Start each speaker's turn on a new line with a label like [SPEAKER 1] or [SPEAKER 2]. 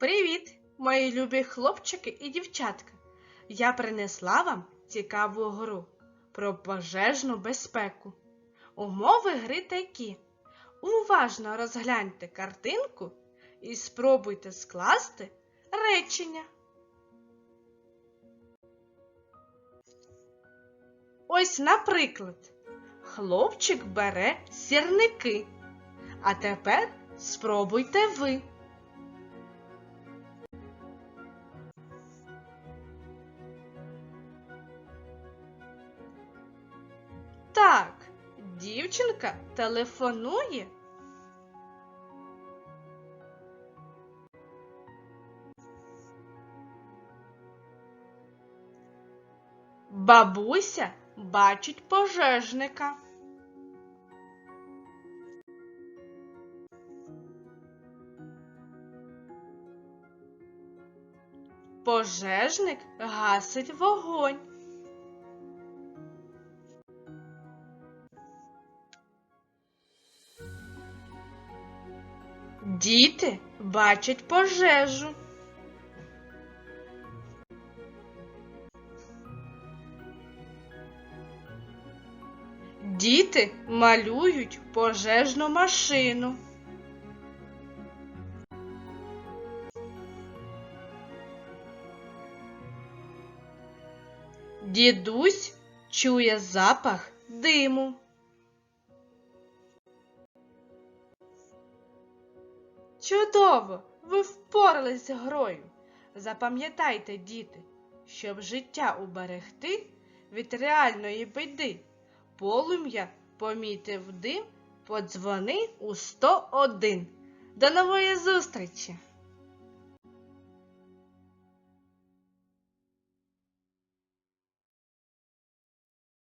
[SPEAKER 1] Привіт, мої любі хлопчики і дівчатка! Я принесла вам цікаву гру про пожежну безпеку. Умови гри такі. Уважно розгляньте картинку і спробуйте скласти речення. Ось, наприклад, хлопчик бере сірники. А тепер спробуйте ви. Так, дівчинка телефонує. Бабуся бачить пожежника. Пожежник гасить вогонь. Діти бачать пожежу. Діти малюють пожежну машину. Дідусь чує запах диму. Чудово! Ви впорались з грою. Запам'ятайте, діти, щоб життя уберегти від реальної біди. Полум'я помітив дим, подзвони у 101. До нової зустрічі!